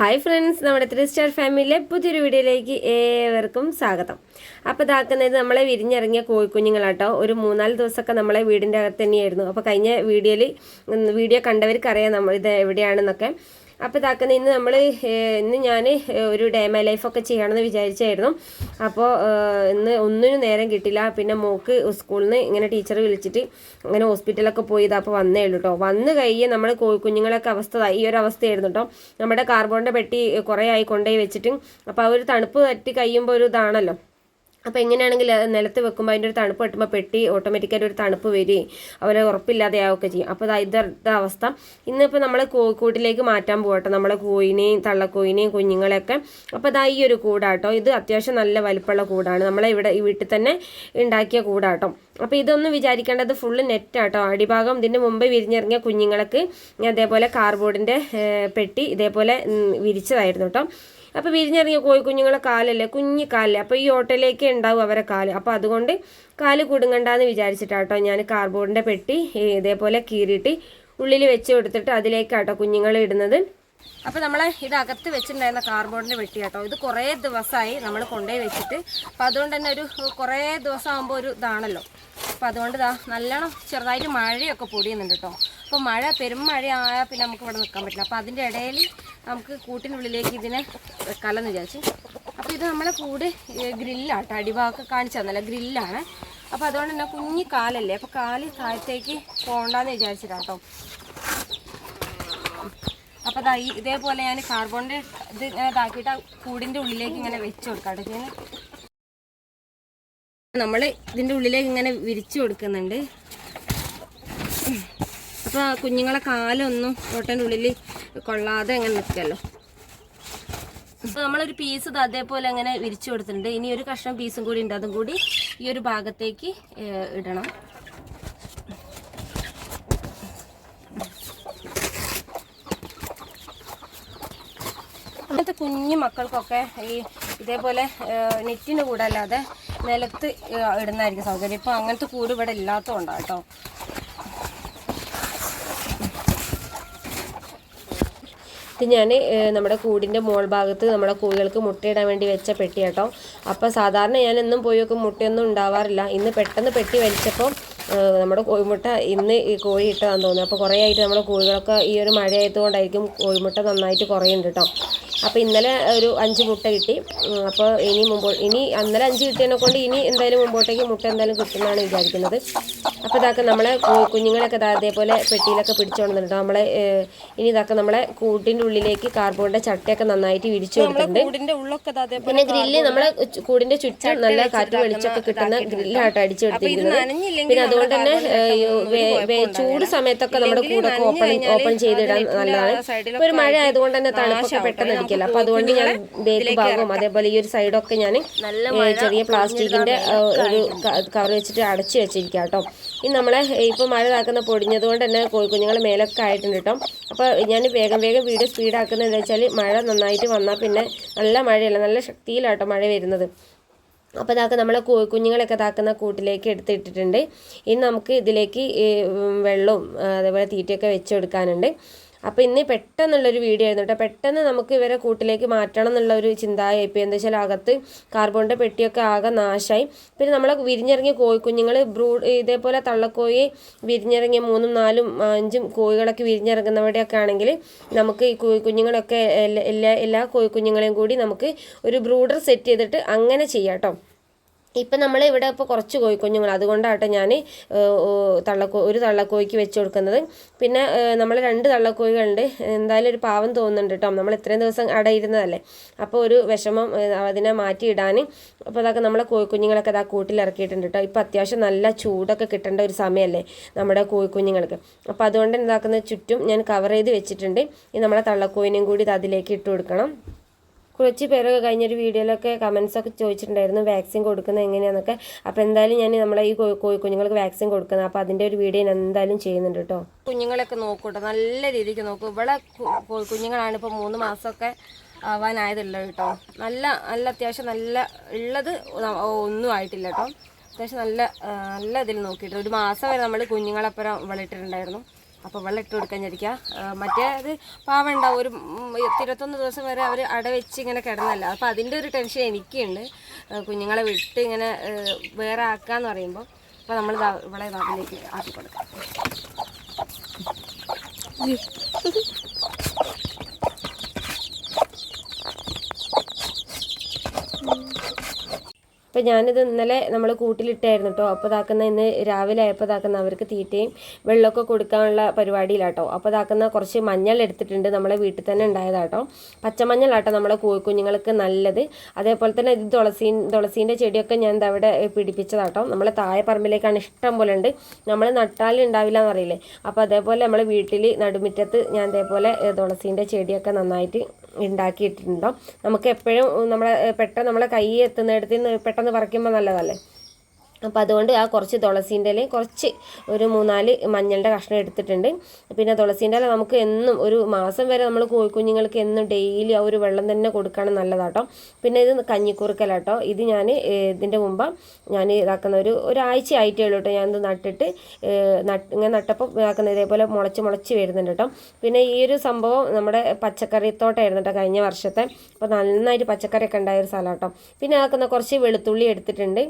Hi friends നമ്മുടെ three star ഫാമിലിയിലെ പുതിയൊരു വീഡിയോയിലേക്ക് ഏവർക്കും സ്വാഗതം. അപ്പോൾ ഇതാക്കുന്നത് നമ്മളെ വിരിഞ്ഞിറങ്ങിയ കോഴിക്കുഞ്ഞുങ്ങളാട്ടോ ഒരു മൂന്നാൽ ദിവസമൊക്കെ നമ്മളെ വീടിന്റെ അകത്ത് തന്നെയായിരുന്നു. അപ്പോൾ കഴിഞ്ഞ വീഡിയോയിൽ വീഡിയോ കണ്ടവർക്കറിയാം നമ്മൾ ഇത് എവിടെയാണെന്നൊക്കെ. അപ്പോൾ ഇതാക്കുന്ന ഇന്ന് നമ്മൾ ഇന്ന് ഞാൻ ഒരു ഡേ മൈ ലൈഫൊക്കെ ചെയ്യണമെന്ന് വിചാരിച്ചായിരുന്നു. അപ്പോൾ ഇന്ന് ഒന്നിനും നേരം കിട്ടില്ല പിന്നെ മോക്ക് സ്കൂളിൽ നിന്ന് ഇങ്ങനെ ടീച്ചർ വിളിച്ചിട്ട് അങ്ങനെ ഹോസ്പിറ്റലൊക്കെ പോയി ഇതാ അപ്പോൾ വന്നേ ഉള്ളൂ കേട്ടോ വന്ന് കഴിയെ നമ്മൾ കുഞ്ഞുങ്ങളൊക്കെ അവസ്ഥ ഈ ഒരു അവസ്ഥയായിരുന്നു കേട്ടോ നമ്മുടെ കാർബോണിന്റെ പെട്ടി കുറേ ആയി കൊണ്ടുപോയി വെച്ചിട്ട് അപ്പോൾ ആ ഒരു തണുപ്പ് തട്ടി കഴിയുമ്പോൾ ഒരു ഇതാണല്ലോ. അപ്പോൾ എങ്ങനെയാണെങ്കിൽ നിലത്ത് വെക്കുമ്പോൾ അതിന്റെ ഒരു തണുപ്പ് കിട്ടുമ്പോൾ പെട്ടി ഓട്ടോമാറ്റിക്കായിട്ട് ഒരു തണുപ്പ് വരികയും അവരെ ഉറപ്പില്ലാതെയാവുകയൊക്കെ ചെയ്യും. അപ്പോൾ അത് ഇതത്തെ അവസ്ഥ. ഇന്നിപ്പോൾ നമ്മൾ കൂട്ടിലേക്ക് മാറ്റാൻ പോകട്ടെ നമ്മളെ കോയിനെയും തള്ളക്കോയിനെയും കുഞ്ഞുങ്ങളെയൊക്കെ. അപ്പോൾ അതാ ഈ ഒരു കൂടാട്ടോ. ഇത് അത്യാവശ്യം നല്ല വലിപ്പമുള്ള കൂടാണ്. നമ്മളെ ഇവിടെ ഈ വീട്ടിൽ തന്നെ ഉണ്ടാക്കിയ കൂടാട്ടോ. അപ്പോൾ ഇതൊന്നും വിചാരിക്കേണ്ടത് ഫുള്ള് നെറ്റാട്ടോ അടിഭാഗം ഇതിന്റെ മുമ്പ് വിരിഞ്ഞിറങ്ങിയ കുഞ്ഞുങ്ങൾക്ക് അതേപോലെ കാർബോർഡിന്റെ പെട്ടി ഇതേപോലെ വിരിച്ചതായിരുന്നു കേട്ടോ അപ്പോൾ വിരിഞ്ഞിറങ്ങിയ കോഴി കുഞ്ഞുങ്ങളെ കാലല്ലേ? കുഞ്ഞു കാലല്ലേ? അപ്പോൾ ഈ ഓട്ടോയിലേക്ക് ഉണ്ടാവും അവരെ കാൽ. അപ്പോൾ അതുകൊണ്ട് കാൽ കുടുങ്ങണ്ടെന്ന് വിചാരിച്ചിട്ടാട്ടോ ഞാൻ കാർബോർഡിന്റെ പെട്ടി ഇതേപോലെ കീറിയിട്ട് ഉള്ളിൽ വെച്ച് കൊടുത്തിട്ട് അതിലേക്കാട്ടോ കുഞ്ഞുങ്ങളെ ഇടുന്നത്. അപ്പോൾ നമ്മൾ ഇത് അകത്ത് വെച്ചിട്ടുണ്ടായിരുന്ന കാർബോർഡിന്റെ വെട്ടി കേട്ടോ ഇത് കുറേ ദിവസമായി നമ്മൾ കൊണ്ടുപോയി വെച്ചിട്ട്. അപ്പോൾ അതുകൊണ്ട് തന്നെ ഒരു കുറേ ദിവസം ആകുമ്പോൾ ഒരു ഇതാണല്ലോ. അപ്പോൾ അതുകൊണ്ട് ഇതാ നല്ലോണം ചെറുതായിട്ട് മഴയൊക്കെ പൊടിയുന്നുണ്ട് കേട്ടോ. അപ്പോൾ മഴ പെരും മഴ ആയാൽ പിന്നെ നമുക്ക് ഇവിടെ നിൽക്കാൻ പറ്റില്ല. അപ്പോൾ അതിന്റെ ഇടയിൽ നമുക്ക് കൂട്ടിനുള്ളിലേക്ക് ഇതിനെ വെക്കാമെന്ന് വിചാരിച്ചു. അപ്പോൾ ഇത് നമ്മളെ കൂട് ഗ്രില്ലാണ് അടിഭാഗമൊക്കെ കാണിച്ചു തന്നല്ല ഗ്രില്ലാണ്. അപ്പോൾ അതുകൊണ്ട് തന്നെ കുഞ്ഞി കാലല്ലേ അപ്പോൾ കാൽ താഴത്തേക്ക് പോകണ്ടെന്ന് വിചാരിച്ചിട്ടാണ് കേട്ടോ അപ്പോൾ അതായി ഇതേപോലെ ഞാൻ കാർബോണിന്റെ ഇത് ഇങ്ങനെ ഇതാക്കിയിട്ട് കൂടിന്റെ ഉള്ളിലേക്ക് ഇങ്ങനെ വെച്ച് കൊടുക്കാം കേട്ടോ നമ്മൾ ഇതിന്റെ ഉള്ളിലേക്ക് ഇങ്ങനെ വിരിച്ചു കൊടുക്കുന്നുണ്ട്. അപ്പോൾ കുഞ്ഞുങ്ങളെ കാലൊന്നും ഓട്ടന്റെ ഉള്ളിൽ കൊള്ളാതെ അങ്ങനെ നിൽക്കുമല്ലോ അപ്പോൾ നമ്മളൊരു പീസ് അതേപോലെ അങ്ങനെ വിരിച്ചു കൊടുത്തിട്ടുണ്ട്. ഇനി ഒരു കഷ്ണം പീസും കൂടി ഉണ്ട്. അതും കൂടി ഈ ഒരു ഭാഗത്തേക്ക് ഇടണം. അങ്ങനത്തെ കുഞ്ഞു മക്കൾക്കൊക്കെ ഈ ഇതേപോലെ നെറ്റിന് കൂടെ അല്ലാതെ നിലത്ത് ഇടുന്നതായിരിക്കും സൗകര്യം. ഇപ്പോൾ അങ്ങനത്തെ കൂട് ഇവിടെ ഇല്ലാത്തതുകൊണ്ടാണ് കേട്ടോ. ഇത് ഞാൻ നമ്മുടെ കൂടിന്റെ മോൾ ഭാഗത്ത് നമ്മുടെ കോഴികൾക്ക് മുട്ടയിടാൻ വേണ്ടി വെച്ച പെട്ടി കേട്ടോ അപ്പോൾ സാധാരണ ഞാൻ എന്നും പോയി നോക്കും മുട്ടയൊന്നും ഉണ്ടാവാറില്ല. ഇന്ന് പെട്ടെന്ന് പെട്ടി വലിച്ചപ്പോൾ നമ്മുടെ കോഴിമുട്ട ഇന്ന് ഈ കോഴി ഇട്ടതാണെന്ന് തോന്നുന്നു. അപ്പോൾ കുറേ ആയിട്ട് നമ്മുടെ കോഴികളൊക്കെ ഈ ഒരു മഴ ആയതുകൊണ്ടായിരിക്കും കോഴിമുട്ട നന്നായിട്ട് കുറയുന്നുണ്ട് കേട്ടോ അപ്പോൾ ഇന്നലെ ഒരു അഞ്ച് മുട്ട കിട്ടി. അപ്പോൾ ഇനി മുമ്പോ ഇനി അന്നലെ അഞ്ച് കിട്ടിയതിനെ കൊണ്ട് ഇനി എന്തായാലും മുമ്പോട്ടേക്ക് മുട്ട എന്തായാലും കിട്ടുമെന്നാണ് വിചാരിക്കുന്നത്. അപ്പോൾ ഇതാക്കുക നമ്മളെ കുഞ്ഞുങ്ങളൊക്കെ അതേപോലെ പെട്ടിയിലൊക്കെ പിടിച്ചുകൊണ്ടിട്ടുണ്ട് നമ്മളെ ഇനി ഇതൊക്കെ നമ്മളെ കൂട്ടിന്റെ ഉള്ളിലേക്ക് കാർബോണിന്റെ ചട്ടയൊക്കെ നന്നായിട്ട് വിരിച്ചു അതേപോലെ പിന്നെ ഗ്രില്ല് നമ്മളെ കൂടിന്റെ ചുറ്റും നല്ല കാറ്റ് വെളിച്ചൊക്കെ കിട്ടുന്ന ഗ്രില്ലായിട്ട് അടിച്ചു കൊടുത്തിരിക്കുന്നത്. പിന്നെ അതുകൊണ്ട് തന്നെ ചൂട് സമയത്തൊക്കെ നമ്മുടെ കൂടൊക്കെ ഓപ്പൺ ഓപ്പൺ ചെയ്തിടാൻ നല്ലതാണ്. ഒരു മഴ ആയതുകൊണ്ട് തന്നെ തണുപ്പൊക്കെ പെട്ടെന്ന് അടിക്കില്ല അപ്പൊ അതുകൊണ്ട് ഞാൻ ബേക്ക് ഭാഗവും അതേപോലെ ഈ ഒരു സൈഡൊക്കെ ഞാൻ ചെറിയ പ്ലാസ്റ്റിക്കിന്റെ ഒരു കവർ വെച്ചിട്ട് അടച്ചു വെച്ചിരിക്കാം കേട്ടോ ഇനി നമ്മളെ ഇപ്പൊ മഴ താക്കുന്ന പൊടിഞ്ഞത് കൊണ്ട് തന്നെ കോഴിക്കുഞ്ഞുങ്ങൾ മേലൊക്കെ ആയിട്ടുണ്ട് കേട്ടോ അപ്പൊ ഞാൻ വേഗം വേഗം വീഡിയോ സ്പീഡാക്കുന്നത് എന്താ വെച്ചാൽ മഴ നന്നായിട്ട് വന്നാൽ പിന്നെ നല്ല മഴയല്ല നല്ല ശക്തിയിലാട്ടോ മഴ വരുന്നത്. അപ്പോൾ ഇതാക്കുക നമ്മളെ കോഴിക്കുഞ്ഞുങ്ങളൊക്കെ കുഞ്ഞുങ്ങളൊക്കെ ഇതാക്കുന്ന കൂട്ടിലേക്ക് എടുത്തിട്ടിട്ടുണ്ട്. ഇനി നമുക്ക് ഇതിലേക്ക് വെള്ളവും അതേപോലെ തീറ്റയൊക്കെ വെച്ച് കൊടുക്കാനുണ്ട്. അപ്പോൾ ഇന്ന് പെട്ടെന്നുള്ളൊരു വീഡിയോ ആയിരുന്നു കേട്ടോ പെട്ടെന്ന് നമുക്ക് ഇവരെ കൂട്ടിലേക്ക് മാറ്റണം എന്നുള്ള ഒരു ചിന്തായി ഇപ്പോൾ എന്താ വെച്ചാൽ അകത്ത് കാർബോണിന്റെ പെട്ടിയൊക്കെ ആകെ നാശമായി പിന്നെ നമ്മളെ വിരിഞ്ഞിറങ്ങിയ കോഴിക്കുഞ്ഞുങ്ങൾ ബ്രൂ ഇതേപോലെ തള്ളക്കോഴി വിരിഞ്ഞിറങ്ങിയ മൂന്നും നാലും അഞ്ചും കോഴികളൊക്കെ വിരിഞ്ഞിറങ്ങുന്നവിടെയൊക്കെ ആണെങ്കിൽ നമുക്ക് ഈ കോഴി കുഞ്ഞുങ്ങളൊക്കെ എല്ലാ എല്ലാ എല്ലാ കോഴിക്കുഞ്ഞുങ്ങളെയും കൂടി നമുക്ക് ഒരു ബ്രൂഡർ സെറ്റ് ചെയ്തിട്ട് അങ്ങനെ ചെയ്യാം കേട്ടോ ഇപ്പം നമ്മൾ ഇവിടെ ഇപ്പോൾ കുറച്ച് കോഴിക്കുഞ്ഞുങ്ങൾ അതുകൊണ്ടാട്ടെ ഞാൻ തള്ളക്കോ ഒരു തള്ളക്കോഴിക്ക് വെച്ച് കൊടുക്കുന്നത്. പിന്നെ നമ്മൾ രണ്ട് തള്ളക്കോഴികളുണ്ട്. എന്തായാലും ഒരു പാവം തോന്നുന്നുണ്ട് കേട്ടോ നമ്മൾ ഇത്രയും ദിവസം അടയിരുന്നതല്ലേ അപ്പോൾ ഒരു വിഷമം അതിനെ മാറ്റിയിടാൻ അപ്പോൾ അതൊക്കെ നമ്മളെ കോഴിക്കുഞ്ഞുങ്ങളൊക്കെ അതാ കൂട്ടിലിറക്കിയിട്ടുണ്ട് കേട്ടോ ഇപ്പോൾ അത്യാവശ്യം നല്ല ചൂടൊക്കെ കിട്ടേണ്ട ഒരു സമയമല്ലേ നമ്മുടെ കോഴിക്കുഞ്ഞുങ്ങൾക്ക് അപ്പോൾ അതുകൊണ്ട് എന്താക്കുന്നത് ചുറ്റും ഞാൻ കവർ ചെയ്ത് വെച്ചിട്ടുണ്ട്. ഈ നമ്മളെ തള്ളക്കോഴിനെയും കൂടി ഇത് അതിലേക്ക് ഇട്ട് കൊടുക്കണം. കുറച്ച് പേരൊക്കെ കഴിഞ്ഞൊരു വീഡിയോയിലൊക്കെ കമൻസൊക്കെ ചോദിച്ചിട്ടുണ്ടായിരുന്നു വാക്സിൻ കൊടുക്കുന്നത് എങ്ങനെയാണെന്നൊക്കെ അപ്പോൾ എന്തായാലും ഞാൻ നമ്മളെ ഈ കുഞ്ഞുങ്ങൾക്ക് വാക്സിൻ കൊടുക്കുന്നത് അപ്പോൾ അതിന്റെ ഒരു വീഡിയോ ഞാൻ എന്തായാലും ചെയ്യുന്നുണ്ട് കേട്ടോ. കുഞ്ഞുങ്ങളൊക്കെ നോക്കൂട്ടോ. നല്ല രീതിക്ക് നോക്കൂ. ഇവിടെ കുഞ്ഞുങ്ങളാണ് ഇപ്പോൾ മൂന്ന് മാസമൊക്കെ ആവാനായതുള്ളൂ കേട്ടോ. നല്ല നല്ല അത്യാവശ്യം നല്ല ഉള്ളത് ഒന്നും ആയിട്ടില്ല കേട്ടോ. അത്യാവശ്യം നല്ല നല്ല ഇതിൽ നോക്കിയിട്ട് ഒരു മാസം വരെ നമ്മൾ കുഞ്ഞുങ്ങളപ്പുറം വിളിട്ടിട്ടുണ്ടായിരുന്നു അപ്പോൾ വെള്ളം ഇട്ട് കൊടുക്കാൻ വിചാരിക്കുക മറ്റേ അത് പാവം ഉണ്ടാവും. ഒരു ഇരുപത്തൊന്ന് ദിവസം വരെ അവർ അട വെച്ച് ഇങ്ങനെ കിടന്നല്ല. അപ്പോൾ അതിന്റെ ഒരു ടെൻഷൻ എനിക്കുണ്ട്. കുഞ്ഞുങ്ങളെ വിട്ട് ഇങ്ങനെ വേറെ ആക്കാന്ന് പറയുമ്പോൾ അപ്പോൾ നമ്മൾ ഇവിടെ നാട്ടിലേക്ക് ആക്കി കൊടുക്കാം. അപ്പോൾ ഞാനിത് ഇന്നലെ നമ്മൾ കൂട്ടിലിട്ടായിരുന്നു കേട്ടോ അപ്പോൾ ഇതാക്കുന്ന ഇന്ന് രാവിലെ ആയപ്പോൾ ഇതാക്കുന്ന അവർക്ക് തീറ്റയും വെള്ളമൊക്കെ കൊടുക്കാനുള്ള പരിപാടിയിലാട്ടോ. അപ്പോൾ ഇതാക്കുന്ന കുറച്ച് മഞ്ഞൾ എടുത്തിട്ടുണ്ട് നമ്മളെ വീട്ടിൽ തന്നെ ഉണ്ടായതാട്ടോ. പച്ചമഞ്ഞളാട്ടോ നമ്മളെ കുഞ്ഞുങ്ങൾക്ക് നല്ലത്. അതേപോലെ തന്നെ ഇത് തുളസീ തുളസീന്റെ ചെടിയൊക്കെ ഞാൻ ഇതവിടെ പിടിപ്പിച്ചതാട്ടോ. നമ്മളെ താഴെ പറമ്പിലേക്കാണ് ഇഷ്ടം പോലെ ഉണ്ട്. നമ്മൾ നട്ടാലും ഉണ്ടാവില്ല എന്നറിയില്ലേ? അപ്പോൾ അതേപോലെ നമ്മൾ വീട്ടിൽ നടുമുറ്റത്ത് ഞാൻ ഇതേപോലെ തുളസീന്റെ ചെടിയൊക്കെ നന്നായിട്ട് ഉണ്ടാക്കിയിട്ടുണ്ടോ? നമുക്ക് എപ്പോഴും നമ്മളെ പെട്ടെന്ന് നമ്മളെ കൈ എത്തുന്നിടത്ത് നിന്ന് പെട്ടെന്ന് പറിക്കുമ്പോൾ നല്ലതല്ലേ? അപ്പോൾ അതുകൊണ്ട് ആ കുറച്ച് തുളസീന്റെ ഇലയും കുറച്ച് ഒരു മൂന്നാൽ മഞ്ഞളുടെ കഷ്ണം എടുത്തിട്ടുണ്ട്. പിന്നെ തുളസീന്റെ ഇല നമുക്ക് എന്നും ഒരു മാസം വരെ നമ്മൾ കോഴിക്കുഞ്ഞുങ്ങൾക്ക് എന്നും ഡെയിലി ആ ഒരു വെള്ളം തന്നെ കൊടുക്കുകയാണ് നല്ലതാട്ടോ. പിന്നെ ഇത് കഞ്ഞിക്കുറുക്കലാട്ടോ ഇത് ഞാൻ ഇതിന്റെ മുമ്പ് ഞാൻ ഇതാക്കുന്ന ഒരു ഒരാഴ്ച ആയിട്ടേ ഉള്ളൂ കേട്ടോ ഞാനിത് നട്ടിട്ട് നട്ട് ഇങ്ങനെ നട്ടപ്പോൾ ഇതാക്കുന്ന ഇതേപോലെ മുളച്ച് മുളച്ച് വരുന്നുണ്ട് കേട്ടോ പിന്നെ ഈ ഒരു സംഭവം നമ്മുടെ പച്ചക്കറി തോട്ടമായിരുന്നു കേട്ടോ കഴിഞ്ഞ വർഷത്തെ. അപ്പോൾ നന്നായിട്ട് പച്ചക്കറിയൊക്കെ ഉണ്ടായ ഒരു സ്ഥലം കേട്ടോ പിന്നെ ഇതാക്കുന്ന കുറച്ച് വെളുത്തുള്ളി എടുത്തിട്ടുണ്ട്.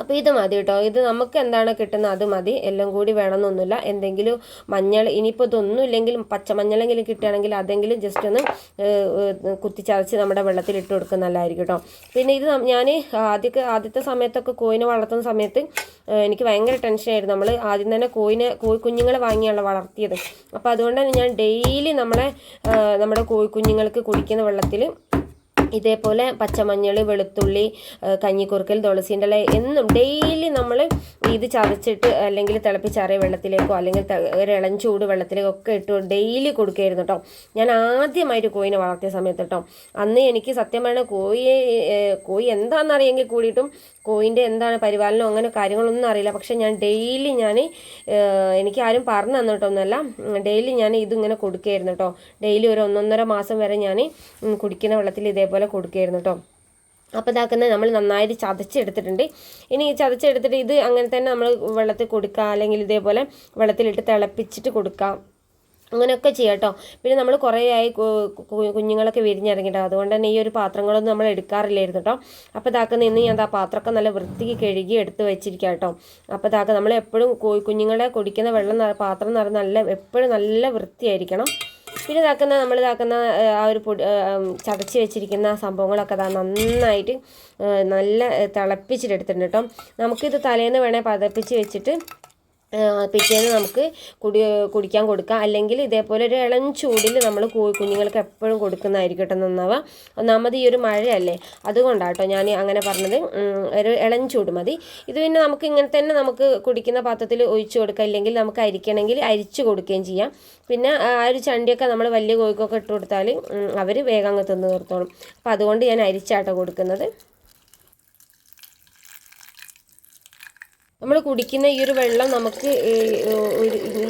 അപ്പോൾ ഇത് മതി കേട്ടോ. ഇത് നമുക്ക് എന്താണ് കിട്ടുന്നത് അത് മതി. എല്ലാം കൂടി വേണമെന്നൊന്നുമില്ല. എന്തെങ്കിലും മഞ്ഞൾ ഇനിയിപ്പോൾ ഇതൊന്നും ഇല്ലെങ്കിലും പച്ചമഞ്ഞളെങ്കിലും കിട്ടുകയാണെങ്കിൽ അതെങ്കിലും ജസ്റ്റ് ഒന്ന് കുത്തിച്ചതച്ച് നമ്മുടെ വെള്ളത്തിൽ ഇട്ട് കൊടുക്കുന്ന നല്ലതായിരിക്കും കേട്ടോ. പിന്നെ ഇത് ഞാൻ ആദ്യത്തെ ആദ്യത്തെ സമയത്തൊക്കെ കോയിനെ വളർത്തുന്ന സമയത്ത് എനിക്ക് ഭയങ്കര ടെൻഷനായിരുന്നു നമ്മൾ ആദ്യം തന്നെ കോയിനെ കോഴി കുഞ്ഞുങ്ങളെ വാങ്ങിയാണ് വളർത്തിയത്. അപ്പോൾ അതുകൊണ്ട് തന്നെ ഞാൻ ഡെയിലി നമ്മളെ നമ്മുടെ കോഴി കുഞ്ഞുങ്ങൾക്ക് കുടിക്കുന്ന വെള്ളത്തിൽ ഇതേപോലെ പച്ചമഞ്ഞൾ വെളുത്തുള്ളി കഞ്ഞിക്കുറുക്കൽ തുളസീന്റെ ഇല എന്നും ഡെയിലി നമ്മൾ ഇത് ചതച്ചിട്ട് അല്ലെങ്കിൽ തിളപ്പിച്ചാറിയ വെള്ളത്തിലേക്കോ അല്ലെങ്കിൽ ഒരു ഇളം ചൂട് വെള്ളത്തിലേക്കോ ഒക്കെ ഇട്ട് ഡെയിലി കൊടുക്കുകയായിരുന്നു കേട്ടോ. ഞാൻ ആദ്യമായിട്ട് കോയിനെ വളർത്തിയ സമയത്ത് കേട്ടോ. അന്ന് എനിക്ക് സത്യം പറഞ്ഞാൽ കോയി കോഴി എന്താണെന്നറിയെങ്കിൽ കൂടിയിട്ടും കോയിന്റെ എന്താണ് പരിപാലനം അങ്ങനെ കാര്യങ്ങളൊന്നും അറിയില്ല. പക്ഷെ ഞാൻ ഡെയിലി ഞാൻ എനിക്ക് ആരും പറഞ്ഞു തന്നിട്ടൊന്നുമല്ല ഡെയിലി ഞാൻ ഇതിങ്ങനെ കൊടുക്കുകയായിരുന്നു കേട്ടോ. ഡെയിലി ഒരു ഒന്നൊന്നര മാസം വരെ ഞാൻ കുടിക്കുന്ന വെള്ളത്തിൽ ഇതേപോലെ കൊടുക്കുകയായിരുന്നു കേട്ടോ. അപ്പോൾ ഇതാക്കുന്നത് നമ്മൾ നന്നായിട്ട് ചതച്ചെടുത്തിട്ടുണ്ട്. ഇനി ചതച്ചെടുത്തിട്ട് ഇത് അങ്ങനെ തന്നെ നമ്മൾ വെള്ളത്തിൽ കൊടുക്കുക അല്ലെങ്കിൽ ഇതേപോലെ വെള്ളത്തിലിട്ട് തിളപ്പിച്ചിട്ട് കൊടുക്കാം അങ്ങനെയൊക്കെ ചെയ്യാം കേട്ടോ. പിന്നെ നമ്മൾ കുറേ ആയി കുഞ്ഞുങ്ങളൊക്കെ വിരിഞ്ഞിറങ്ങിട്ടോ. അതുകൊണ്ട് തന്നെ ഈ ഒരു പാത്രങ്ങളൊന്നും നമ്മൾ എടുക്കാറില്ലായിരുന്നു കേട്ടോ. അപ്പോൾ ഇതാക്കുന്ന ഇന്ന് ഞാൻ ആ പാത്രമൊക്കെ നല്ല വൃത്തിക്ക് കഴുകി എടുത്ത് വെച്ചിരിക്കാം കേട്ടോ. അപ്പോൾ ഇതാക്കുക നമ്മൾ എപ്പോഴും കുഞ്ഞുങ്ങളെ കുടിക്കുന്ന വെള്ളം പാത്രം പാത്രം നിറ നല്ല എപ്പോഴും നല്ല വൃത്തിയായിരിക്കണം. പിന്നെ ഇതാക്കുന്ന നമ്മൾ ഇതാക്കുന്ന ആ ഒരു പൊടി ചതച്ച് വെച്ചിരിക്കുന്ന സംഭവങ്ങളൊക്കെ അതാ നന്നായിട്ട് നല്ല ഏഹ്, തിളപ്പിച്ചിട്ട് എടുത്തിട്ടുണ്ട് കേട്ടോ. നമുക്കിത് തലേന്ന് വേണേൽ പതപ്പിച്ച് വെച്ചിട്ട് പിറ്റേന്ന് നമുക്ക് കുടി കുടിക്കാൻ കൊടുക്കാം. അല്ലെങ്കിൽ ഇതേപോലെ ഒരു ഇളം ചൂടിൽ നമ്മൾ കുഞ്ഞുങ്ങൾക്ക് എപ്പോഴും കൊടുക്കുന്നതായിരിക്കും കേട്ടോ നന്നാവുക ഒന്നാമത് ഈ ഒരു മഴയല്ലേ? അതുകൊണ്ടാണ് ഞാൻ അങ്ങനെ പറഞ്ഞത്. ഒരു ഇളം ചൂട് മതി. ഇത് പിന്നെ നമുക്ക് ഇങ്ങനെ തന്നെ നമുക്ക് കുടിക്കുന്ന പാത്രത്തിൽ ഒഴിച്ചു കൊടുക്കാം. ഇല്ലെങ്കിൽ നമുക്ക് അരിക്കണമെങ്കിൽ അരിച്ച് കൊടുക്കുകയും ചെയ്യാം. പിന്നെ ആ ഒരു ചണ്ടിയൊക്കെ നമ്മൾ വലിയ കോഴിക്കൊക്കെ ഇട്ട് കൊടുത്താൽ അവർ വേഗം അങ്ങ് തിന്ന് നിർത്തോളും അപ്പോൾ അതുകൊണ്ട് ഞാൻ അരിച്ചാട്ടോ കൊടുക്കുന്നത്. നമ്മൾ കുടിക്കുന്ന ഈ ഒരു വെള്ളം നമുക്ക്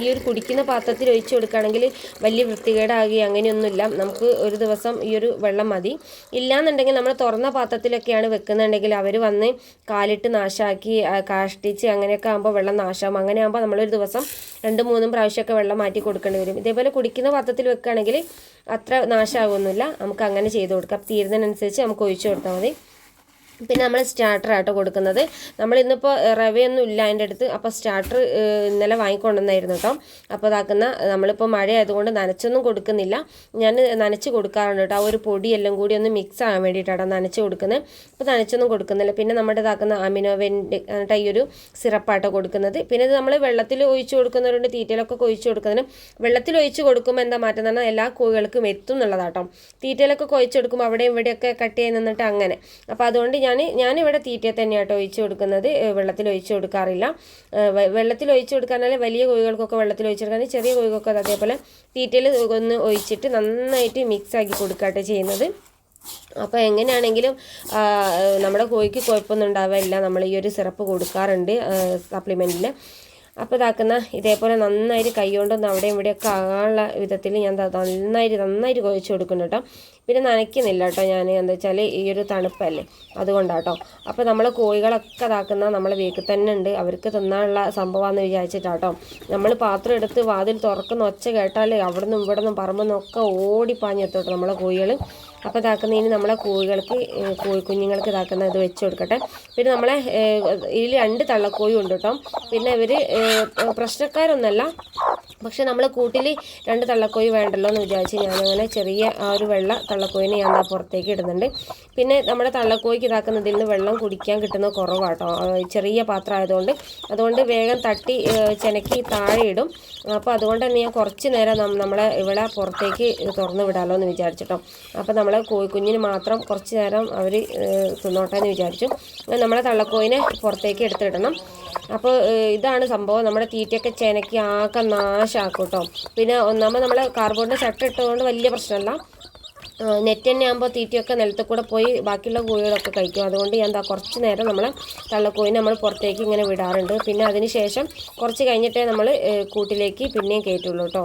ഈ ഒരു കുടിക്കുന്ന പാത്രത്തിൽ ഒഴിച്ചു കൊടുക്കുകയാണെങ്കിൽ വലിയ വൃത്തികേടാകുകയും അങ്ങനെയൊന്നുമില്ല. നമുക്ക് ഒരു ദിവസം ഈ ഒരു വെള്ളം മതി. ഇല്ലാന്നുണ്ടെങ്കിൽ നമ്മൾ തുറന്ന പാത്രത്തിലൊക്കെയാണ് വെക്കുന്നുണ്ടെങ്കിൽ അവർ വന്ന് കാലിട്ട് നാശാക്കി കാഷ്ടിച്ച് അങ്ങനെയൊക്കെ ആകുമ്പോൾ വെള്ളം നാശമാകും അങ്ങനെ ആകുമ്പോൾ നമ്മളൊരു ദിവസം രണ്ട് മൂന്നും പ്രാവശ്യമൊക്കെ വെള്ളം മാറ്റി കൊടുക്കേണ്ടി വരും. ഇതേപോലെ കുടിക്കുന്ന പാത്രത്തിൽ വെക്കുകയാണെങ്കിൽ അത്ര നാശമാകുമൊന്നുമില്ല നമുക്ക് അങ്ങനെ ചെയ്ത് കൊടുക്കാം. തീരുന്നതിനനുസരിച്ച് നമുക്ക് ഒഴിച്ചു കൊടുത്താൽ മതി. പിന്നെ നമ്മൾ സ്റ്റാർട്ടർ ആട്ടോ കൊടുക്കുന്നത്. നമ്മൾ ഇന്നിപ്പോൾ റവയൊന്നും ഇല്ല അതിന്റെ അടുത്ത്. അപ്പോൾ സ്റ്റാർട്ടർ ഇന്നലെ വാങ്ങിക്കൊണ്ടുവന്നായിരുന്നു കേട്ടോ. അപ്പോൾ ഇതാക്കുന്ന നമ്മളിപ്പോൾ മഴ ആയതുകൊണ്ട് നനച്ചൊന്നും കൊടുക്കുന്നില്ല. ഞാൻ നനച്ച് കൊടുക്കാറുണ്ട് കേട്ടോ. ആ ഒരു പൊടിയെല്ലാം കൂടി ഒന്ന് മിക്സ് ആകാൻ വേണ്ടിയിട്ടാണ് നനച്ച് കൊടുക്കുന്നത് അപ്പോൾ നനച്ചൊന്നും കൊടുക്കുന്നില്ല. പിന്നെ നമ്മുടെ ഇതാക്കുന്ന അമിനോവെന്റെ എന്നിട്ട് ഈ ഒരു സിറപ്പാട്ടോ കൊടുക്കുന്നത്. പിന്നെ ഇത് നമ്മൾ വെള്ളത്തിൽ ഒഴിച്ച് കൊടുക്കുന്നവരുണ്ട് തീറ്റയിലൊക്കെ ഒഴിച്ച് കൊടുക്കുന്നതിന്. വെള്ളത്തിൽ ഒഴിച്ച് കൊടുക്കുമ്പോൾ എന്താ മാറ്റം എന്ന് പറഞ്ഞാൽ എല്ലാ കോഴികൾക്കും എത്തും എന്നുള്ളതാട്ടോ. തീറ്റയിലൊക്കെ ഒഴിച്ച് കൊടുക്കുമ്പോൾ അവിടെയും ഇവിടെയൊക്കെ കട്ട് ചെയ്ത് നിന്നിട്ട് അങ്ങനെ. അപ്പോൾ അതുകൊണ്ട് ഞാൻ ഞാനിവിടെ തീറ്റയെ തന്നെയാട്ടോ ഒഴിച്ചു കൊടുക്കുന്നത്. വെള്ളത്തിൽ ഒഴിച്ചു കൊടുക്കാറില്ല. വെള്ളത്തിൽ ഒഴിച്ചു കൊടുക്കാനാൽ വലിയ കോഴികൾക്കൊക്കെ വെള്ളത്തിൽ ഒഴിച്ചു കൊടുക്കാൻ ചെറിയ കോഴികൾക്കൊക്കെ അതേപോലെ തീറ്റയിൽ ഒന്ന് ഒഴിച്ചിട്ട് നന്നായിട്ട് മിക്സ് ആക്കി കൊടുക്കാട്ടെ ചെയ്യുന്നത്. അപ്പോൾ എങ്ങനെയാണെങ്കിലും നമ്മുടെ കോഴിക്ക് കുഴപ്പമൊന്നും ഉണ്ടാവില്ല. നമ്മൾ ഈ ഒരു സിറപ്പ് കൊടുക്കാറുണ്ട് സപ്ലിമെന്റിൽ അപ്പോൾ ഇതാക്കുന്ന ഇതേപോലെ നന്നായിട്ട് കൈകൊണ്ടൊന്ന് അവിടെയും ഇവിടെയൊക്കെ ആകാനുള്ള വിധത്തിൽ ഞാൻ നന്നായിട്ട് നന്നായിട്ട് കുഴച്ച് കൊടുക്കുന്നു കേട്ടോ പിന്നെ നനയ്ക്കുന്നില്ല കേട്ടോ ഞാൻ എന്താ വെച്ചാൽ ഈ ഒരു തണുപ്പല്ലേ? അതുകൊണ്ടാട്ടോ. അപ്പോൾ നമ്മൾ കോഴികളൊക്കെ ഇതാക്കുന്ന നമ്മളെ വീട്ടിൽ തന്നെ ഉണ്ട്. അവർക്ക് തിന്നാനുള്ള സംഭവമാണെന്ന് വിചാരിച്ചിട്ടാട്ടോ. നമ്മൾ പാത്രം എടുത്ത് വാതിൽ തുറക്കുന്ന ഒച്ച കേട്ടാൽ അവിടെ നിന്നും ഇവിടെ നിന്നും പറമ്പിൽ നിന്നൊക്കെ ഓടിപ്പാഞ്ഞെത്തോട്ടോ നമ്മളെ കോഴികൾ അപ്പോൾ ഇതാക്കുന്നതിന് നമ്മളെ കോഴികൾക്ക് കോഴിക്കുഞ്ഞുങ്ങൾക്ക് കോഴി കുഞ്ഞുങ്ങൾക്ക് ഇതാക്കുന്ന ഇത് വെച്ച് കൊടുക്കട്ടെ. പിന്നെ നമ്മളെ ഇതിൽ രണ്ട് തള്ളക്കോഴി ഉണ്ട് കേട്ടോ. പിന്നെ ഇവർ പ്രശ്നക്കാരൊന്നല്ല. പക്ഷെ നമ്മൾ കൂട്ടിൽ രണ്ട് തള്ളക്കോഴി വേണ്ടല്ലോ എന്ന് വിചാരിച്ച് ഞാനങ്ങനെ ചെറിയ ആ ഒരു വെള്ള തള്ളക്കോയിനെ ഞാൻ ആ പുറത്തേക്ക് ഇടുന്നുണ്ട്. പിന്നെ നമ്മുടെ തള്ളക്കോയ്ക്ക് ഇതാക്കുന്നതിൽ നിന്ന് വെള്ളം കുടിക്കാൻ കിട്ടുന്ന കുറവാട്ടോ. ചെറിയ പാത്രം ആയതുകൊണ്ട്. അതുകൊണ്ട് വേഗം തട്ടി ചെനക്കി താഴെ ഇടും. അപ്പോൾ അതുകൊണ്ട് തന്നെ ഞാൻ കുറച്ച് നേരം നമ്മളെ ഇവിടെ പുറത്തേക്ക് തുറന്നു വിടാമല്ലോ എന്ന് വിചാരിച്ചിട്ടോ. അപ്പോൾ നമ്മളെ കോഴിക്കുഞ്ഞിന് മാത്രം കുറച്ച് നേരം അവർ തിന്നോട്ടെ എന്ന് വിചാരിച്ചു. നമ്മളെ തള്ളക്കോയിനെ പുറത്തേക്ക് എടുത്തിടണം. അപ്പോൾ ഇതാണ് സംഭവം. നമ്മുടെ തീറ്റയൊക്കെ ചെനക്കി ആകെ നാശാക്കും കേട്ടോ പിന്നെ ഒന്നാമത് നമ്മൾ കാർബോണിന്റെ ചട്ട ഇട്ടതുകൊണ്ട് വലിയ പ്രശ്നമല്ല. നെറ്റ് തന്നെ ആകുമ്പോൾ തീറ്റയൊക്കെ നിലത്ത് കൂടെ പോയി ബാക്കിയുള്ള കോഴികളൊക്കെ കഴിക്കും. അതുകൊണ്ട് ഞാൻ എന്താ കുറച്ച് നേരം നമ്മൾ തള്ളക്കോഴിനെ നമ്മൾ പുറത്തേക്ക് ഇങ്ങനെ വിടാറുണ്ട്. പിന്നെ അതിന് ശേഷം കുറച്ച് കഴിഞ്ഞിട്ടേ നമ്മൾ കൂട്ടിലേക്ക് പിന്നെയും കയറ്റുള്ളൂ കേട്ടോ.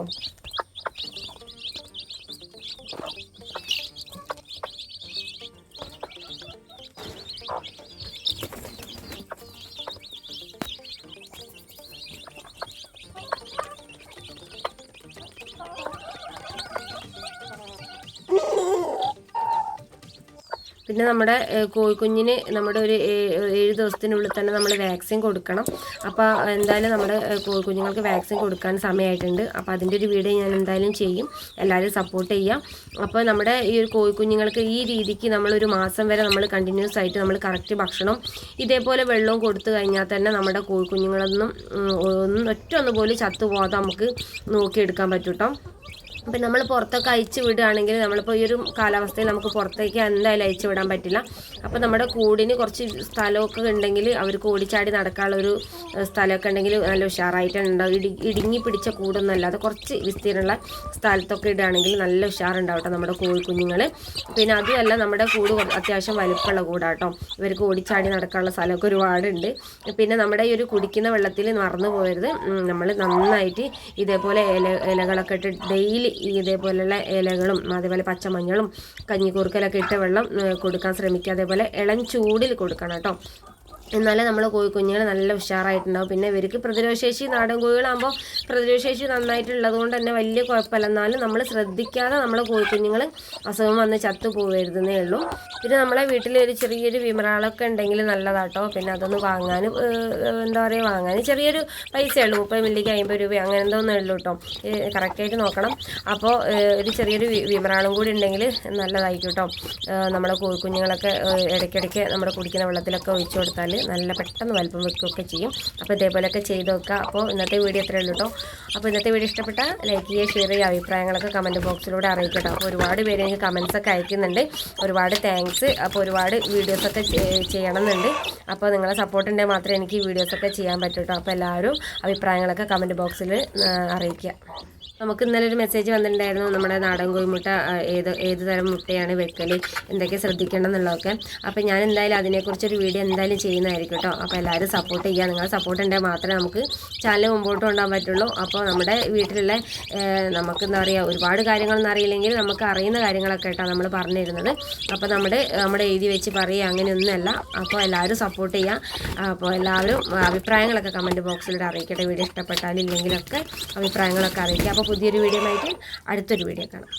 പിന്നെ നമ്മുടെ കോഴിക്കുഞ്ഞിന് നമ്മുടെ ഒരു ഏഴ് ദിവസത്തിനുള്ളിൽ തന്നെ നമ്മൾ വാക്സിൻ കൊടുക്കണം. അപ്പോൾ എന്തായാലും നമ്മുടെ കോഴിക്കുഞ്ഞുങ്ങൾക്ക് വാക്സിൻ കൊടുക്കാൻ സമയമായിട്ടുണ്ട് അപ്പോൾ അതിന്റെ ഒരു വീഡിയോ ഞാൻ എന്തായാലും ചെയ്യും. എല്ലാവരും സപ്പോർട്ട് ചെയ്യാം. അപ്പോൾ നമ്മുടെ ഈ ഒരു കോഴിക്കുഞ്ഞുങ്ങൾക്ക് ഈ രീതിക്ക് നമ്മളൊരു മാസം വരെ നമ്മൾ കണ്ടിന്യൂസ് ആയിട്ട് നമ്മൾ കറക്റ്റ് ഭക്ഷണം ഇതേപോലെ വെള്ളവും കൊടുത്തു കഴിഞ്ഞാൽ തന്നെ നമ്മുടെ കോഴിക്കുഞ്ഞുങ്ങളൊന്നും ഒന്നും ഒറ്റ ഒന്ന് പോലും ചത്തുപോകാതെ നമുക്ക് നോക്കിയെടുക്കാൻ പറ്റും കേട്ടോ അപ്പം നമ്മൾ പുറത്തൊക്കെ അയച്ചു വിടുകയാണെങ്കിൽ നമ്മളിപ്പോൾ ഈ ഒരു കാലാവസ്ഥയിൽ നമുക്ക് പുറത്തേക്ക് എന്തായാലും അയച്ചു വിടാൻ പറ്റില്ല. അപ്പോൾ നമ്മുടെ കൂടിന് കുറച്ച് സ്ഥലമൊക്കെ ഉണ്ടെങ്കിൽ അവർക്ക് ഓടിച്ചാടി നടക്കാനുള്ള ഒരു സ്ഥലമൊക്കെ ഉണ്ടെങ്കിൽ നല്ല ഉഷാറായിട്ടുണ്ടാവും ഇടി ഇടുങ്ങി പിടിച്ച കൂടൊന്നും അല്ലാതെ കുറച്ച് വിസ്തീർണമുള്ള സ്ഥലത്തൊക്കെ ഇടുകയാണെങ്കിൽ നല്ല ഉഷാറുണ്ടാവും കേട്ടോ നമ്മുടെ കോഴിക്കുഞ്ഞുങ്ങൾ പിന്നെ അതുമല്ല നമ്മുടെ കൂട് അത്യാവശ്യം വലുപ്പമുള്ള കൂടാട്ടോ. ഇവർക്ക് ഓടിച്ചാടി നടക്കാനുള്ള സ്ഥലമൊക്കെ ഒരുപാടുണ്ട്. പിന്നെ നമ്മുടെ ഈ ഒരു കുടിക്കുന്ന വെള്ളത്തിൽ മറന്നു പോയരുത് നമ്മൾ നന്നായിട്ട് ഇതേപോലെ ഇല ഇലകളൊക്കെ ഇട്ട് ഡെയിലി ഇതേപോലെയുള്ള ഇലകളും അതേപോലെ പച്ചമഞ്ഞളും കഞ്ഞിക്കൂർക്കലൊക്കെ ഇട്ട വെള്ളം കൊടുക്കാൻ ശ്രമിക്കുക. അതേപോലെ ഇളം ചൂടിൽ കൊടുക്കണം കേട്ടോ. എന്നാലേ നമ്മൾ കോഴിക്കുഞ്ഞുങ്ങൾ നല്ല ഉഷാറായിട്ടുണ്ടാവും. പിന്നെ ഇവർക്ക് പ്രതിരോധശേഷി നാടൻ കോഴികളാകുമ്പോൾ പ്രതിരോധശേഷി നന്നായിട്ടുള്ളത് കൊണ്ട് തന്നെ വലിയ കുഴപ്പമില്ല. എന്നാലും നമ്മൾ ശ്രദ്ധിക്കാതെ നമ്മളെ കോഴിക്കുഞ്ഞുങ്ങൾ അസുഖം വന്ന് ചത്തു പോകരുതെന്നേ ഉള്ളൂ. പിന്നെ നമ്മളെ വീട്ടിൽ ഒരു ചെറിയൊരു വിമറാളൊക്കെ ഉണ്ടെങ്കിൽ നല്ലതാട്ടോ. പിന്നെ അതൊന്ന് വാങ്ങാൻ എന്താ പറയുക വാങ്ങാൻ ചെറിയൊരു പൈസ ഉള്ളൂ. മുപ്പത് മില്ലിക്ക് അമ്പത് രൂപ അങ്ങനെ എന്തോ ഒന്നേ ഉള്ളൂ കേട്ടോ കറക്റ്റായിട്ട് നോക്കണം. അപ്പോൾ ഒരു ചെറിയൊരു വി- വിമറാളും കൂടി ഉണ്ടെങ്കിൽ നല്ലതായിരിക്കും കേട്ടോ നമ്മളെ കോഴിക്കുഞ്ഞുങ്ങളൊക്കെ കുഞ്ഞുങ്ങളൊക്കെ ഇടയ്ക്കിടയ്ക്ക് നമ്മുടെ കുടിക്കുന്ന വെള്ളത്തിലൊക്കെ ഒഴിച്ചു കൊടുത്താൽ നല്ല പെട്ടെന്ന് വലുപ്പം വെക്കുകയൊക്കെ ചെയ്യും. അപ്പോൾ ഇതേപോലെയൊക്കെ ചെയ്ത് നോക്കുക. അപ്പോൾ ഇന്നത്തെ വീഡിയോ ഇത്രയേ ഉള്ളൂ കേട്ടോ അപ്പോൾ ഇന്നത്തെ വീഡിയോ ഇഷ്ടപ്പെട്ട ലൈക്ക് ചെയ്യുക ഷെയർ ചെയ്യുക അഭിപ്രായങ്ങളൊക്കെ കമന്റ് ബോക്സിലൂടെ അറിയിക്കട്ടോ അപ്പോൾ ഒരുപാട് പേര് എനിക്ക് കമൻസ് ഒക്കെ അയക്കുന്നുണ്ട്. ഒരുപാട് താങ്ക്സ് അപ്പോൾ ഒരുപാട് വീഡിയോസൊക്കെ ചെയ്യണമെന്നുണ്ട്. അപ്പോൾ നിങ്ങളെ സപ്പോർട്ട് ഉണ്ടെങ്കിൽ മാത്രമേ എനിക്ക് വീഡിയോസൊക്കെ ചെയ്യാൻ പറ്റൂ കേട്ടോ അപ്പോൾ എല്ലാവരും അഭിപ്രായങ്ങളൊക്കെ കമന്റ് ബോക്സിൽ അറിയിക്കുക. നമുക്ക് ഇന്നലെ ഒരു മെസ്സേജ് വന്നിട്ടുണ്ടായിരുന്നു നമ്മുടെ നാടൻ കോഴിമുട്ട ഏത് ഏത് തരം മുട്ടയാണ് വെക്കൽ എന്തൊക്കെ ശ്രദ്ധിക്കണം എന്നുള്ളതൊക്കെ. അപ്പോൾ ഞാൻ എന്തായാലും അതിനെക്കുറിച്ചൊരു വീഡിയോ എന്തായാലും ചെയ്യുന്നതായിരിക്കും കേട്ടോ അപ്പോൾ എല്ലാവരും സപ്പോർട്ട് ചെയ്യുക. നിങ്ങളെ സപ്പോർട്ട് ഉണ്ടെങ്കിൽ മാത്രമേ നമുക്ക് ചാനൽ മുമ്പോട്ട് കൊണ്ടുപോകാൻ പറ്റുള്ളൂ. അപ്പോൾ നമ്മുടെ വീട്ടിലുള്ള നമുക്ക് എന്താ പറയുക ഒരുപാട് കാര്യങ്ങളൊന്നും അറിയില്ലെങ്കിൽ നമുക്ക് അറിയുന്ന കാര്യങ്ങളൊക്കെ കേട്ടോ നമ്മൾ പറഞ്ഞിരുന്നത്. അപ്പോൾ നമ്മുടെ നമ്മുടെ എഴുതി വെച്ച് പറയുക അങ്ങനെയൊന്നുമല്ല. അപ്പോൾ എല്ലാവരും സപ്പോർട്ട് ചെയ്യുക. അപ്പോൾ എല്ലാവരും അഭിപ്രായങ്ങളൊക്കെ കമന്റ് ബോക്സിലൂടെ അറിയിക്കട്ടെ. വീഡിയോ ഇഷ്ടപ്പെട്ടാലും ഇല്ലെങ്കിലൊക്കെ അഭിപ്രായങ്ങളൊക്കെ അറിയിക്കുക. അപ്പോൾ പുതിയൊരു വീഡിയോ ആയിട്ട് അടുത്തൊരു വീഡിയോ കാണാം.